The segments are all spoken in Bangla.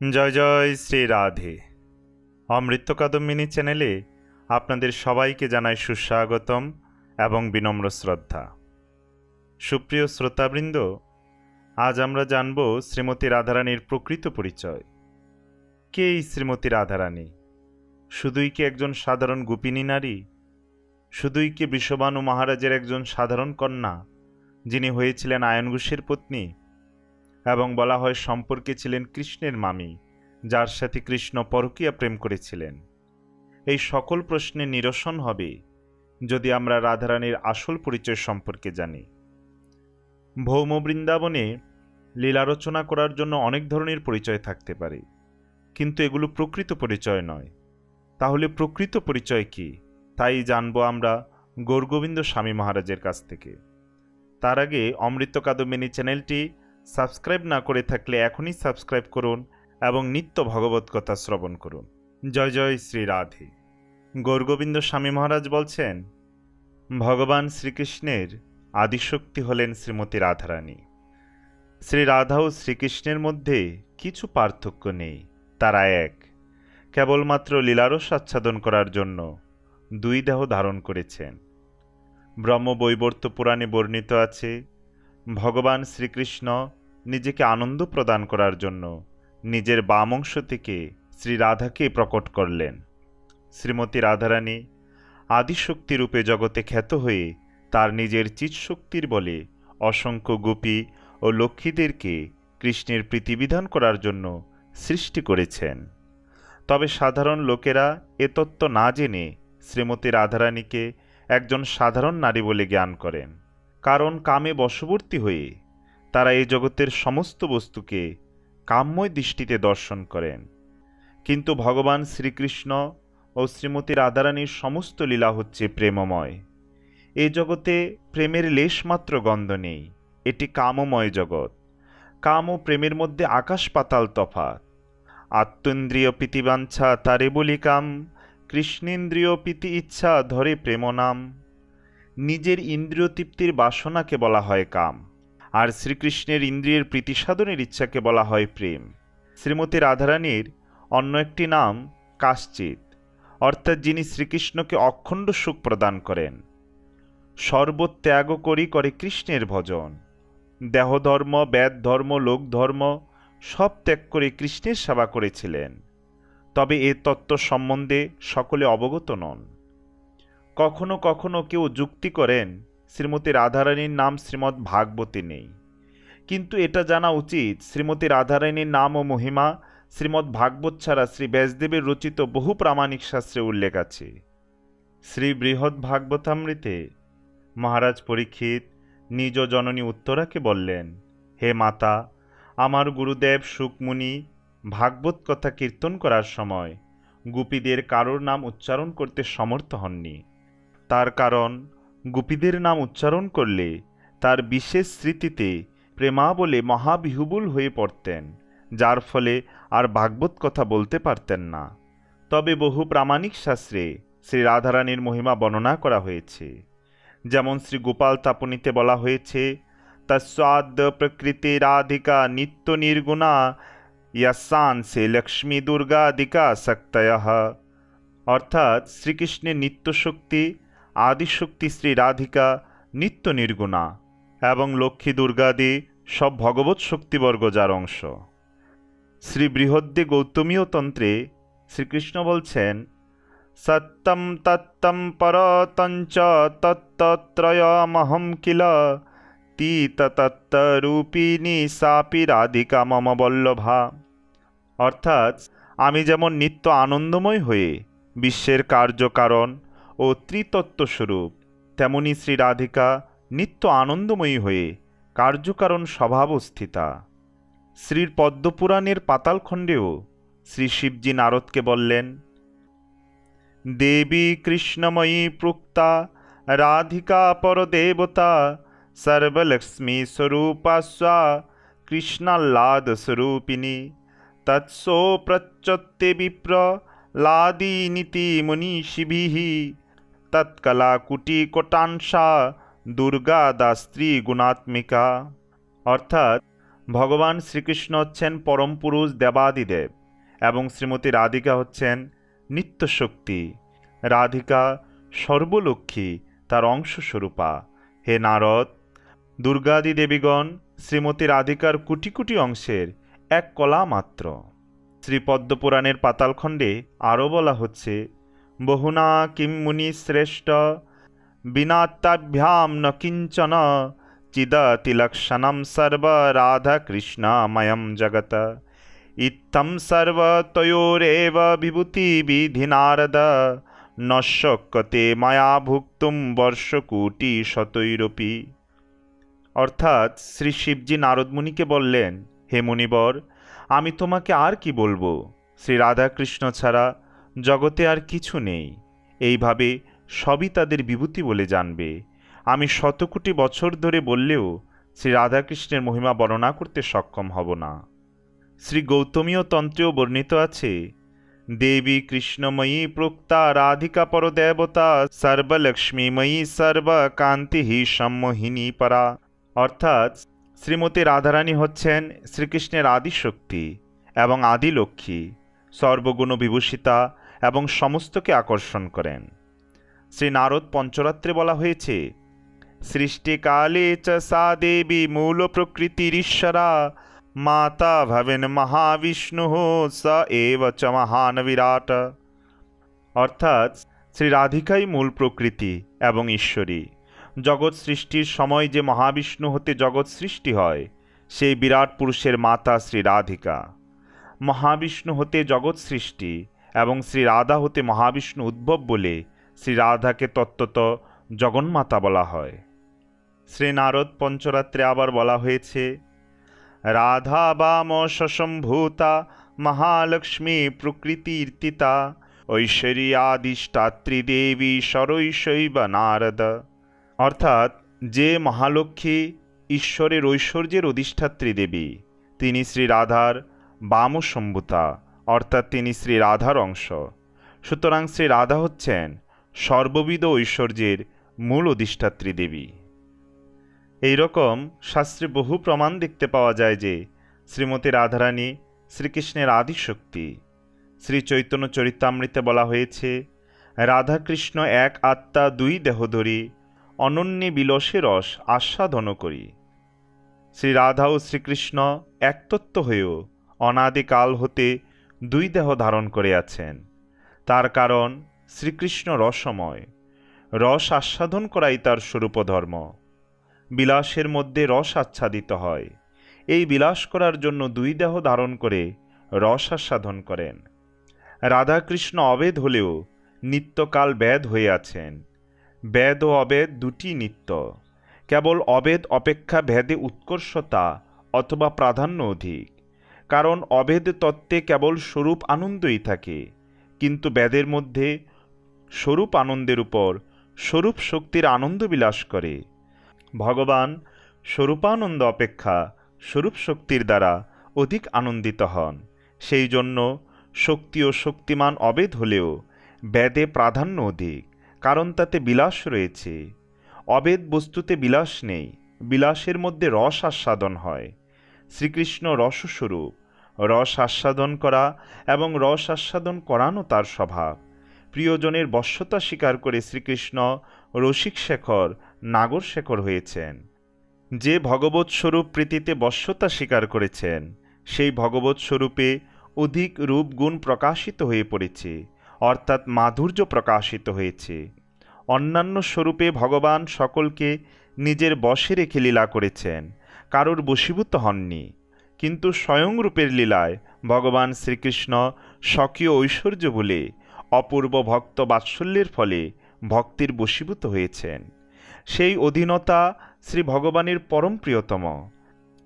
জয় জয় শ্রী রাধে। অমৃত কাদম্বিনী চ্যানেলে আপনাদের সবাইকে জানাই সুস্বাগতম এবং বিনম্র শ্রদ্ধা। সুপ্রিয় শ্রোতাবৃন্দ, আজ আমরা জানব শ্রীমতী রাধারানীর প্রকৃত পরিচয়। কে এই শ্রীমতী রাধারানী? শুধুই কি একজন সাধারণ গোপিনী নারী? শুধুই কি বিশ্ববানু মহারাজের একজন সাধারণ কন্যা, যিনি হয়েছিলেন আয়ন পত্নী? এবং বলা হয় সম্পর্কে ছিলেন কৃষ্ণের মামি, যার সাথে কৃষ্ণ পরকীয়া প্রেম করেছিলেন। এই সকল প্রশ্নের নিরসন হবে যদি আমরা রাধারানীর আসল পরিচয় সম্পর্কে জানি। ভৌম বৃন্দাবনে লীলা রচনা করার জন্য অনেক ধরনের পরিচয় থাকতে পারে, কিন্তু এগুলো প্রকৃত পরিচয় নয়। তাহলে প্রকৃত পরিচয় কি? তাই জানব আমরা গৌরগোবিন্দ স্বামী মহারাজের কাছ থেকে। তার আগে অমৃত কাদম্বিনী চ্যানেলটি সাবস্ক্রাইব না করে থাকলে এখনই সাবস্ক্রাইব করুন এবং নিত্য ভগবত কথা শ্রবণ করুন। জয় জয় শ্রী রাধে। গৌরগোবিন্দ স্বামী মহারাজ বলছেন, ভগবান শ্রীকৃষ্ণের আদিশক্তি হলেন শ্রীমতী রাধারানী। শ্রী রাধা ও শ্রীকৃষ্ণের মধ্যে কিছু পার্থক্য নেই, তারা এক। কেবলমাত্র লীলারস আচ্ছাদন করার জন্য দুই দেহ ধারণ করেছেন। ব্রহ্ম ব্রহ্মবৈবর্ত পুরাণে বর্ণিত আছে, ভগবান শ্রীকৃষ্ণ নিজেকে আনন্দ প্রদান করার জন্য নিজের বাম অংশ থেকে শ্রী রাধাকে প্রকট করলেন। শ্রীমতী রাধারানী আদিশক্তি রূপে জগতে খ্যাত হয়ে তার নিজের চিৎশক্তির বলে অসংখ্য গোপী ও লক্ষ্মীদেরকে কৃষ্ণের প্রীতিবিধান করার জন্য সৃষ্টি করেছেন। তবে সাধারণ লোকেরা এ তত্ত্ব না জেনে শ্রীমতী রাধারানীকে একজন সাধারণ নারী বলে জ্ঞান করেন। কারণ কামে বশবর্তী হয়ে তারা এই জগতের সমস্ত বস্তুকে কাম্যই দৃষ্টিতে দর্শন করেন। কিন্তু ভগবান শ্রীকৃষ্ণ ও শ্রীমতী রাধারানীর সমস্ত লীলা হচ্ছে প্রেমময়। এই জগতে প্রেমের লেশমাত্র গন্ধ নেই, এটি কামময় জগৎ। কাম ও প্রেমের মধ্যে আকাশ পাতাল তফাৎ। আত্মেন্দ্রিয় প্রীতিবাঞ্ছা তারে বলি কাম কৃষ্ণেন্দ্রিয় প্রীতি ইচ্ছা ধরে প্রেম নাম। নিজের ইন্দ্রিয় তৃপ্তির বাসনাকে বলা হয় কাম। আর শ্রীকৃষ্ণের ইন্দ্রিয়ের প্রীতি সাধনের ইচ্ছাকে বলা হয় প্রেম। শ্রীমতী রাধারানীর অন্য একটি নাম কাশ্চিত অর্থাৎ যিনি শ্রীকৃষ্ণকে অখণ্ড সুখ প্রদান করেন। সর্বত্যাগ করি করে কৃষ্ণের ভজন। দেহধর্ম বেদ ধর্ম লোক ধর্ম সব ত্যাগ করে কৃষ্ণের সেবা করেছিলেন। তবে এ তত্ত্ব সম্বন্ধে সকলে অবগত নন। কখনো কখনো কেউ যুক্তি করেন শ্রীমতী রাধারানীর নাম শ্রীমৎ ভাগবতী নেই। কিন্তু এটা জানা উচিত, শ্রীমতী রাধারানীর নাম ও মহিমা শ্রীমৎ ভাগবত ছাড়া শ্রী ব্যাসদেবের রচিত বহু প্রামাণিক শাস্ত্রে উল্লেখ আছে। শ্রী বৃহৎ ভাগবতামৃতে মহারাজ পরীক্ষিত নিজ জননী উত্তরাকে বললেন, হে মাতা, আমার গুরুদেব সুকমুনি ভাগবত কথা কীর্তন করার সময় গুপীদের কারোর নাম উচ্চারণ করতে সমর্থ হননি। তার কারণ গুপীদের নাম উচ্চারণ করলে তার বিশেষ স্মৃতিতে প্রেমা বলে মহাবিহুবুল হয়ে পড়তেন, যার ফলে আর ভাগবত কথা বলতে পারতেন না। তবে বহু প্রামাণিক শাস্ত্রে শ্রী রাধারানীর মহিমা বর্ণনা করা হয়েছে। যেমন শ্রী গোপাল তাপনীতে বলা হয়েছে, তস্বাদ প্রকৃতি রাধিকা নিত্য নির্গুণা, ইয়াসান সে লক্ষ্মী দুর্গাদিকা শক্তয়। অর্থাৎ শ্রীকৃষ্ণের নিত্যশক্তি আদিশক্তি শ্রী রাধিকা নিত্য নির্গুণা এবং লক্ষ্মী দুর্গাদি সব ভগবত শক্তিবর্গ যার অংশ। শ্রী বৃহদ্দে গৌতমীয় তন্ত্রে শ্রীকৃষ্ণ বলছেন, সত্যম তত্তম পরতঞ্চ তত্ত্রয়মহম কিল তীততত্ত্বরূপিণী সাপি রাধিকা মম বল্লভা। অর্থাৎ, আমি যেমন নিত্য আনন্দময় হয়ে বিশ্বের কার্যকারণ ও ত্রিতত্ত্বস্বরূপ, তেমনি শ্রী রাধিকা নিত্য আনন্দময়ী হয়ে কার্যকারণ স্বভাবস্থিতা। শ্রীর পদ্মপুরাণের পাতালখণ্ডেও শ্রী শিবজি নারদকে বললেন, দেবী কৃষ্ণময়ী প্রুক্তা রাধিকা পরদেবতা, সর্বলক্ষ্মী স্বরূপা স্বা কৃষ্ণাহ্লাদ স্বরূপিণী তৎসো প্রচ্যত্তে বিপ্র, লাদিনীতি মনীষিভিः তৎকলাকুটিকোটাংশা দুর্গা দাস্ত্রী গুণাত্মিকা। অর্থাৎ ভগবান শ্রীকৃষ্ণ হচ্ছেন পরম পুরুষ দেবাদিদেব এবং শ্রীমতী রাধিকা হচ্ছেন নিত্যশক্তি। রাধিকা সর্বলক্ষ্মী, তার অংশস্বরূপা। হে নারদ, দুর্গাদি দেবীগণ, শ্রীমতী রাধিকার কোটি কোটি অংশের এক কলা মাত্র। শ্রীপদ্মপুরাণের পাতালখণ্ডে আরও বলা হচ্ছে বহুনা কিম মুনি শ্রেষ্ঠ বিনাত্তাভ্যাম ন কিঞ্চন, চিদতিলক্ষণম সর্ব রাধাকৃষ্ণময়ম জগত। ইত্থম সর্বতয়োরেব বিভূতি বিধি নারদ ন শক্যতে মায়া ভুক্তুম বর্ষকোটি শতৈরপি। অর্থাৎ শ্রী শিবজি নারদমুনিকে বললেন, হে মুনিবর, আমি তোমাকে আর কি বলব? শ্রী রাধাকৃষ্ণ ছাড়া জগতে আর কিছু নেই। এইভাবে সবই তাদের বিভূতি বলে জানবে। আমি শতকোটি বছর ধরে বললেও শ্রী রাধাকৃষ্ণের মহিমা বর্ণনা করতে সক্ষম হব না। শ্রী গৌতমীয় তন্ত্রেও বর্ণিত আছে, দেবী কৃষ্ণময়ী প্রোক্তা রাধিকা পরদেবতা, সর্বলক্ষ্মীময়ী সর্বকান্তি সম্মোহিনী পরা। অর্থাৎ শ্রীমতী রাধারানী হচ্ছেন শ্রীকৃষ্ণের আদিশক্তি এবং আদিলক্ষ্মী সর্বগুণ বিভূষিতা এবং সমস্তকে আকর্ষণ করেন। শ্রী নারদ পঞ্চরাত্রে বলা হয়েছে, সৃষ্টিকালে চ সা দেবী মূল প্রকৃতির ঈশ্বরা, মাতা ভবেন মহাবিষ্ণু স এব চ মহান বিরাট। অর্থাৎ শ্রী রাধিকাই মূল প্রকৃতি এবং ঈশ্বরী। জগৎ সৃষ্টির সময় যে মহাবিষ্ণু হতে জগৎ সৃষ্টি হয়, সেই বিরাট পুরুষের মাতা শ্রী রাধিকা। মহাবিষ্ণু হতে জগৎ সৃষ্টি এবং শ্রী রাধা হতে মহাবিষ্ণু উদ্ভব বলে শ্রী রাধাকে তত্ত্বত জগন্মাতা বলা হয়। শ্রী নারদ পঞ্চরাত্রে আবার বলা হয়েছে, রাধা বাম সসম্ভূতা মহালক্ষ্মী প্রকৃতির্তিতা ঐশ্বর্যাদিষ্টাত্রী দেবী সরৈশৈব নারদ। অর্থাৎ যে মহালক্ষ্মী ঈশ্বরের ঐশ্বর্যের অধিষ্ঠাত্রী দেবী, তিনি শ্রী রাধার বামসম্ভূতা অর্থাৎ তিনি শ্রী রাধার অংশ। সুতরাং শ্রী রাধা হচ্ছেন সর্ববিধ ঐশ্বর্যের মূল অধিষ্ঠাত্রী দেবী। এই রকম শাস্ত্রে বহু প্রমাণ দেখতে পাওয়া যায় যে শ্রীমতী রাধারানী শ্রীকৃষ্ণের আদিশক্তি। শ্রী চৈতন্য চরিতামৃতে বলা হয়েছে, রাধাকৃষ্ণ এক আত্মা, দুই দেহধরী, অনন্যে বিলসে রস আস্বাদন করি। শ্রী রাধা ও শ্রীকৃষ্ণ একতত্ত্ব হয়েও অনাদিকাল হতে দুই দেহ ধারণ করে আছেন তার কারণ শ্রীকৃষ্ণ রসময়। রস আস্বাদন করাই তার স্বরূপ ধর্ম বিলাসের মধ্যে রস আচ্ছাদিত হয়। এই বিলাস করার জন্য দুই দেহ ধারণ করে রস আস্বাদন করেন। রাধাকৃষ্ণ অবেদ হলেও নিত্যকাল বেদ হয়ে আছেন বেদ ও অবেদ দুটি নিত্য। কেবল অবেদ অপেক্ষা ভেদে উৎকর্ষতা অথবা প্রাধান্য অধিক। কারণ অবেদ তত্ত্বে কেবল স্বরূপ আনন্দই থাকে, কিন্তু বেদের মধ্যে স্বরূপ আনন্দের উপর স্বরূপ শক্তির আনন্দ বিলাস করে। ভগবান স্বরূপানন্দ অপেক্ষা স্বরূপ শক্তির দ্বারা অধিক আনন্দিত হন। সেই জন্য শক্তি ও শক্তিমান অবেদ হলেও বেদে প্রাধান্য অধিক, কারণ তাতে বিলাস রয়েছে। অবেদ বস্তুতে বিলাস নেই, বিলাসের মধ্যে রস আস্বাদন হয়। শ্রীকৃষ্ণ রসস্বরূপ। রস আস্বাদন করা এবং রস আস্বাদন করানো তার স্বভাব। প্রিয়জনের বশ্যতা স্বীকার করে শ্রীকৃষ্ণ রসিক শেখর, নাগর শেখর হয়েছেন। যে ভগবৎ স্বরূপ প্রীতিতে বশ্যতা স্বীকার করেছেন, সেই ভগবৎ স্বরূপে অধিক রূপ গুণ প্রকাশিত হয়ে পড়েছে, অর্থাৎ মাধুর্য প্রকাশিত হয়েছে। অন্যান্য স্বরূপে ভগবান সকলকে নিজের বশে রেখে লীলা করেছেন কারোর বশীভূত হননি। কিন্তু স্বয়ংরূপের লীলায় ভগবান শ্রীকৃষ্ণ স্বকীয় ঐশ্বর্য বলে অপূর্ব ভক্ত বাৎসল্যের ফলে ভক্তির বশীভূত হয়েছেন। সেই অধীনতা শ্রী ভগবানের পরম প্রিয়তম।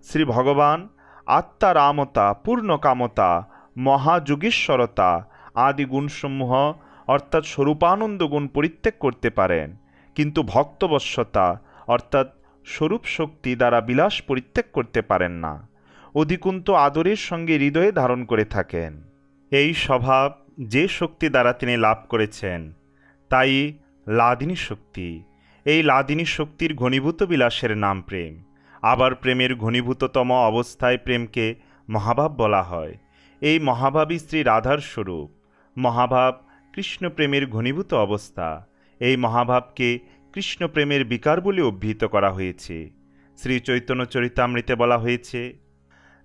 শ্রী ভগবান আত্মারামতা, পূর্ণকামতা, মহাযোগেশ্বরতা আদি গুণসমূহ অর্থাৎ স্বরূপানন্দ গুণ পরিত্যাগ করতে পারেন। কিন্তু ভক্তবশ্যতা অর্থাৎ স্বরূপ শক্তি দ্বারা বিলাস পরিত্যাগ করতে পারেন না। অধিকুন্ত আদরের সঙ্গে হৃদয়ে ধারণ করে থাকেন। এই স্বভাব যে শক্তি দ্বারা তিনি লাভ করেছেন, তাই লাদিনী শক্তি। এই লাদিনী শক্তির ঘনীভূত বিলাসের নাম প্রেম। আবার প্রেমের ঘনীভূততম অবস্থায় প্রেমকে মহাভাব বলা হয়। এই মহাভাবই শ্রী রাধার স্বরূপ। মহাভাব কৃষ্ণ প্রেমের ঘনীভূত অবস্থা। এই মহাভাবকে কৃষ্ণ প্রেমের বিকার বলে অভিহিত করা হয়েছে। শ্রী চৈতন্য চরিতামৃতে বলা হয়েছে,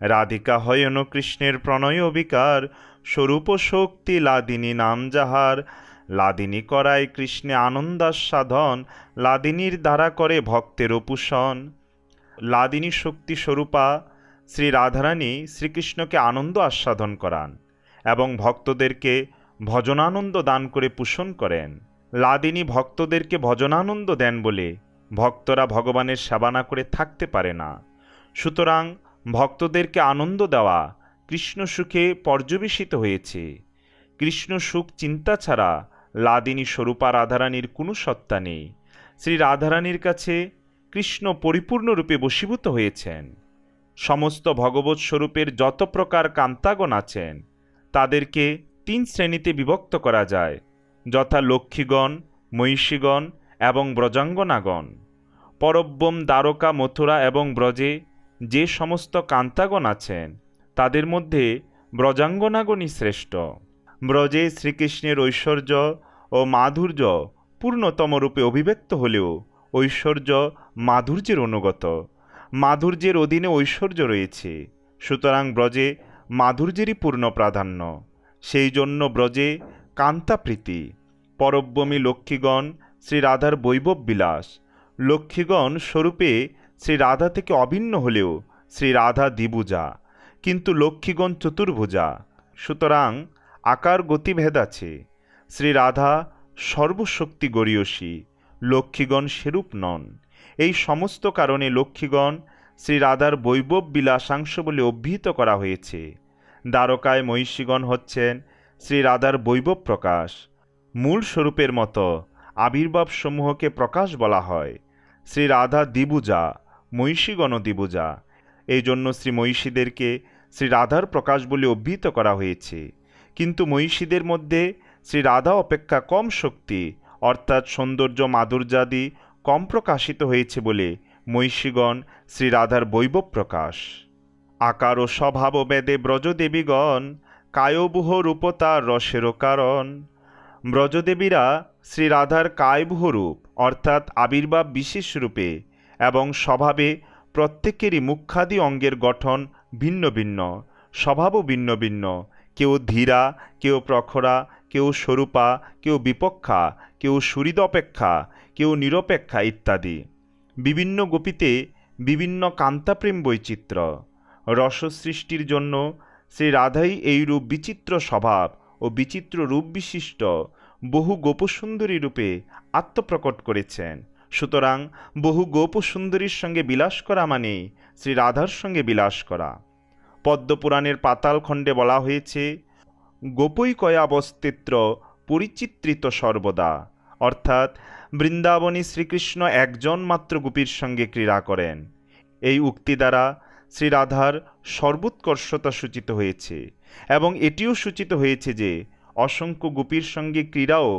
রাধিকা হয়ন কৃষ্ণের প্রণয় অবিকার স্বরূপ শক্তি লাদিনী নাম যাহার, লাদিনী করায় কৃষ্ণে আনন্দাস্বাদন, লাদিনীর দ্বারা করে ভক্তের অপুষণ। লাদিনী শক্তি স্বরূপা, শ্রী রাধারানী শ্রীকৃষ্ণকে আনন্দ আস্বাদন করান এবং ভক্তদেরকে ভজনানন্দ দান করে পোষণ করেন। লাদিনী ভক্তদেরকে ভজনানন্দ দেন বলে ভক্তরা ভগবানের সেবা না করে থাকতে পারে না। সুতরাং ভক্তদেরকে আনন্দ দেওয়া কৃষ্ণ সুখে পর্যবেসিত হয়েছে। কৃষ্ণ সুখ চিন্তা ছাড়া লাদিনী স্বরূপা রাধারানীর কোনো সত্তা নেই। শ্রী রাধারানীর কাছে কৃষ্ণ পরিপূর্ণরূপে বশীভূত হয়েছেন। সমস্ত ভগবৎ স্বরূপের যত প্রকার কান্তাগণ আছেন, তাদেরকে তিন শ্রেণীতে বিভক্ত করা যায়। যথা লক্ষ্মীগণ, মহিষীগণ এবং ব্রজাঙ্গনাগণ। পরব্বম দ্বারকা, মথুরা এবং ব্রজে যে সমস্ত কান্তাগণ আছেন, তাদের মধ্যে ব্রজাঙ্গনাগণই শ্রেষ্ঠ। ব্রজে শ্রীকৃষ্ণের ঐশ্বর্য ও মাধুর্য পূর্ণতম রূপে অভিব্যক্ত হলেও ঐশ্বর্য মাধুর্যের অনুগত। মাধুর্যের অধীনে ঐশ্বর্য রয়েছে, সুতরাং ব্রজে মাধুর্যেরই পূর্ণ প্রাধান্য। সেই জন্য ব্রজে কান্তাপ্রীতি। পরব্যমী লক্ষ্মীগণ শ্রী রাধার বৈভব বিলাস লক্ষ্মীগণ স্বরূপে শ্রী রাধা থেকে অভিন্ন হলেও শ্রী রাধা দ্বিভুজা, কিন্তু লক্ষ্মীগণ চতুর্ভুজা। সুতরাং আকার গতিভেদ আছে। শ্রী রাধা সর্বশক্তি গরীয়সী লক্ষ্মীগণ সেরূপ নন। এই সমস্ত কারণে লক্ষ্মীগণ শ্রী রাধার বৈভব বিলাসাংশ বলে অভিহিত করা হয়েছে। দ্বারকায় মহিষীগণ হচ্ছেন শ্রী রাধার বৈভব প্রকাশ। মূল স্বরূপের মতো আবির্ভাব সমূহকে প্রকাশ বলা হয়। শ্রী রাধা দ্বিভুজা, মহিষীগণ দ্বিভুজা। এই জন্য শ্রী মহিষীদেরকে শ্রী রাধার প্রকাশ বলে অভিহিত করা হয়েছে। কিন্তু মহিষীদের মধ্যে শ্রী রাধা অপেক্ষা কম শক্তি, অর্থাৎ সৌন্দর্য মাধুর্যাদি কম প্রকাশিত হয়েছে বলে মহিষীগণ শ্রী রাধার বৈভব প্রকাশ। আকার ও স্বভাব বেদে ব্রজদেবীগণ কায়বুহ রূপতার রসেরও কারণ। ব্রজদেবীরা শ্রী রাধার কায়বুহ রূপ, অর্থাৎ আবির্ভাব বিশেষ রূপে এবং স্বভাবে প্রত্যেকেরই মুখ্যাদি অঙ্গের গঠন ভিন্ন ভিন্ন, স্বভাবও ভিন্ন ভিন্ন। কেউ ধীরা, কেউ প্রখরা, কেউ স্বরূপা, কেউ বিপক্ষা, কেউ সুহৃদ অপেক্ষা কেউ নিরপেক্ষা ইত্যাদি। বিভিন্ন গোপীতে বিভিন্ন কান্তাপ্রেম বৈচিত্র্য। রস সৃষ্টির জন্য শ্রী রাধাই এই রূপ বিচিত্র স্বভাব ও বিচিত্র রূপ বিশিষ্ট বহু গোপসুন্দরী রূপে আত্মপ্রকট করেছেন। সুতরাং বহু গোপসুন্দরীর সঙ্গে বিলাস করা মানে শ্রী রাধার সঙ্গে বিলাস করা। পদ্মপুরাণের পাতাল খণ্ডে বলা হয়েছে গোপই কয়াবস্তিত্র পরিচিত্রিত সর্বদা। অর্থাৎ বৃন্দাবনী শ্রীকৃষ্ণ একজন মাত্র গোপীর সঙ্গে ক্রীড়া করেন। এই উক্তি দ্বারা শ্রীরাধার সর্বোৎকর্ষতা সূচিত হয়েছে এবং এটিও সূচিত হয়েছে যে অসংখ্য গোপীর সঙ্গে ক্রীড়াও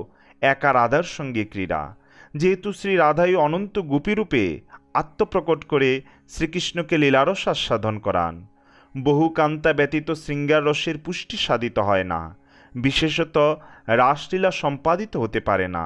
একা রাধার সঙ্গে ক্রীড়া। যেহেতু শ্রী রাধাই অনন্ত গোপীরূপে আত্মপ্রকট করে শ্রীকৃষ্ণকে লীলারস আস্বাদন করান, বহু কান্তা ব্যতীত শৃঙ্গার রসের পুষ্টি সাধিত হয় না, বিশেষত রাসলীলা সম্পাদিত হতে পারে না।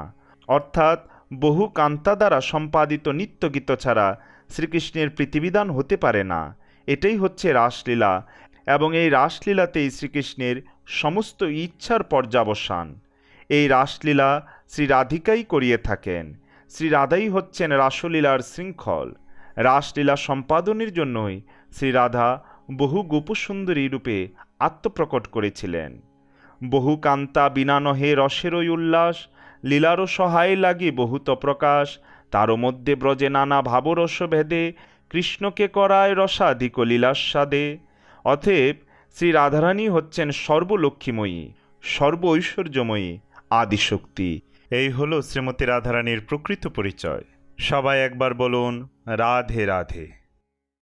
অর্থাৎ বহু কান্তা দ্বারা সম্পাদিত নিত্যগীত ছাড়া শ্রীকৃষ্ণের পৃথিবীদান হতে পারে না এটাই হচ্ছে রাসলীলা এবং এই রাসলীলাতেই শ্রীকৃষ্ণের সমস্ত ইচ্ছার পর্যাবসান। এই রাসলীলা শ্রী রাধিকাই করিয়ে থাকেন। শ্রী রাধাই হচ্ছেন রাসলীলার শৃঙ্খল। রাসলীলা সম্পাদনের জন্যই শ্রী রাধা বহু গোপসুন্দরী রূপে আত্মপ্রকট করেছিলেন। বহু কান্তা বিনা নহে রসেরই উল্লাস, লীলারও সহায় লাগে বহুত প্রকাশ, তারও মধ্যে ব্রজে নানা ভাবরস ভেদে কৃষ্ণকে করায় রসাধিক লীলাস্বাদে। অথেব শ্রী রাধারানী হচ্ছেন সর্বলক্ষ্মীময়ী সর্ব ঐশ্বর্যময়ী আদিশক্তি। এই হলো শ্রীমতী রাধারানীর প্রকৃত পরিচয়। সবাই একবার বলুন, রাধে রাধে।